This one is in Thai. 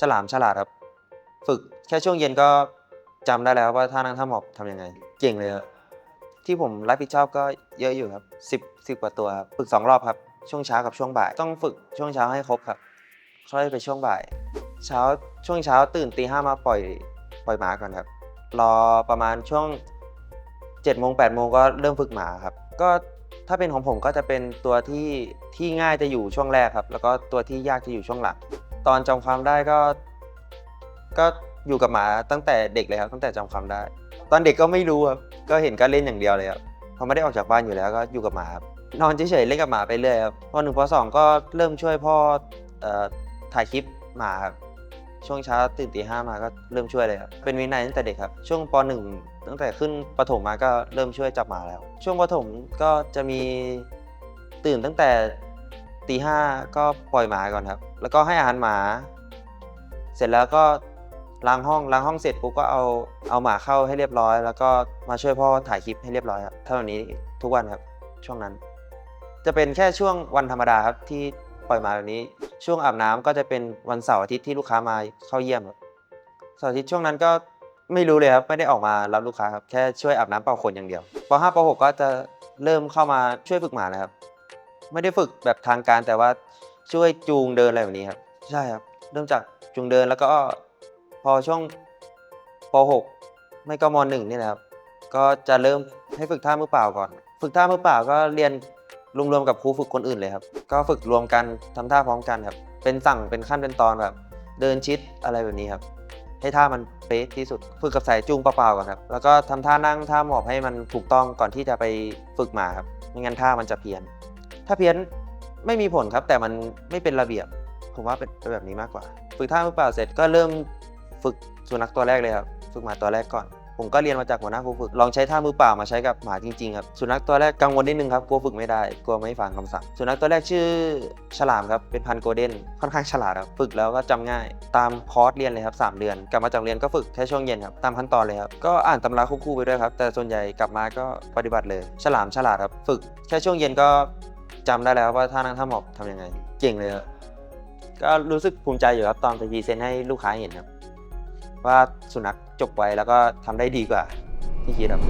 ฉลามฉลาดครับ ฝึกแค่ช่วงเย็นก็จำได้แล้วว่าท่านั่งท่าหมอบทำยังไง เก่งเลยครับที่ผมรับผิดชอบก็เยอะอยู่ครับสิบสิบกว่าตัวครับฝึกสองรอบครับ ช่วงเช้ากับช่วงบ่าย ต้องฝึกช่วงเช้าให้ครบครับค่อยไปช่วงบ่าย เช้าช่วงเช้าตื่นตีห้ามาปล่อยปล่อยหมาก่อนครับ รอประมาณช่วง7จ็ดโมงแปดโมงก็เริ่มฝึกหมาครับ ก็ถ้าเป็นของผมก็จะเป็นตัวที่ที่ง่ายจะอยู่ช่วงแรกครับ แล้วก็ตัวที่ยากจะอยู่ช่วงหลัง ตอนจำความได้ก็ ก็อยู่กับหมาตั้งแต่เด็กเลยครับ ตั้งแต่จำความได้ ตอนเด็กก็ไม่รู้ครับก็เห็นก็เล่นอย่างเดียวเลยครับพอไม่ได้ออกจากบ้านอยู่แล้วก็อยู่กับหมาครับนอนเฉยๆเล่นกับหมาไปเรื่อยครับพอหนึ่งพอสองก็เริ่มช่วยพ่อเอ่อถ่ายคลิปหมาครับช่วงเช้าตื่นตีห้ามาก็เริ่มช่วยเลยครับเป็นวินัยตั้งแต่เด็กครับ ช่วงปหนึ่งตั้งแต่ขึ้นประถมมาก็เริ่มช่วยจับหมาแล้ว ช่วงประถมก็จะมีตื่นตั้งแต่ ตีห้าก็ปล่อยหมาก่อนครับ แล้วก็ให้อาหารหมา เสร็จแล้วก็ล้างห้องล้างห้องเสร็จปุ๊บก็เอาเอาหมาเข้าให้เรียบร้อย แล้วก็มาช่วยพ่อถ่ายคลิปให้เรียบร้อยครับเท่านี้ทุกวันครับช่วงนั้น จะเป็นแค่ช่วงวันธรรมดาครับที่ปล่อยหมาแบบนี้ ช่วงอาบน้ำก็จะเป็นวันเสาร์อาทิตย์ที่ลูกค้ามาเข้าเยี่ยมครับเสาร์อาทิตย์ช่วงนั้นก็ไม่รู้เลยครับไม่ได้ออกมารับลูกค้าครับแค่ช่วยอาบน้ำเป่าขนอย่างเดียวป .5 ป .6 ก็จะเริ่มเข้ามาช่วยฝึกหมาแล้วครับ ไม่ได้ฝึกแบบทางการแต่ว่าช่วยจูงเดินอะไรแบบนี้ครับ ใช่ครับ เริ่มจากจูงเดินแล้วก็พอช่วงป .6 ไม่ก็ม .1 นี่แหละครับ ก็จะเริ่มให้ฝึกท่ามือเปล่าก่อน ฝึกท่ามือเปล่าก็เรียนรวมๆกับครูฝึกคนอื่นเลยครับ ก็ฝึกรวมกันทำท่าพร้อมกันครับ เป็นสั่งเป็นขั้นเป็นตอนแบบ เดินชิดอะไรแบบนี้ครับ ให้ท่ามันเป๊ะที่สุด ฝึกกับสายจูงเปล่าๆก่อนครับ แล้วก็ทำท่านั่งท่าหมอบให้มันถูกต้องก่อนที่จะไปฝึกหมาครับ ไม่งั้นท่ามันจะเพี้ยน ถ้าเพี้ยนไม่มีผลครับ แต่มันไม่เป็นระเบียบ ผมว่าเป็นแบบนี้มากกว่า ฝึกท่ามือเปล่าเสร็จก็เริ่มฝึกสุนัขตัวแรกเลยครับ ฝึกหมาตัวแรกก่อน ผมก็เรียนมาจากหัวหน้าครูฝึก ลองใช้ท่ามือเปล่ามาใช้กับหมาจริงๆครับ สุนัขตัวแรกกังวลนิดนึงครับ กลัวฝึกไม่ได้ กลัวไม่ฟังคำสั่ง สุนัขตัวแรกชื่อฉลามครับ เป็นพันโกลเด้น ค่อนข้างฉลาดครับ ฝึกแล้วก็จำง่าย ตามคอร์สเรียนเลยครับสามเดือน กลับมาจากเรียนก็ฝึกแค่ช่วงเย็นครับ ตามขั้นตอนเลยครับ ก็อ่านตำราควบคู่ไปด้วยครับ แต่ส่วนใหญ่กลับมาก็ปฏิบัติเลย ฉลามฉลาดครับ ฝึกแค่ช่วงเย็นก็ จำได้แล้วว่าท่านั่งท่าหมอบทำยังไง เก่งเลยครับก็รู้สึกภูมิใจอยู่ครับตอนไปพรีเซนต์ให้ลูกค้าเห็นครับ ว่าสุนัขจบไวแล้วก็ทำได้ดีกว่าที่คิดครับ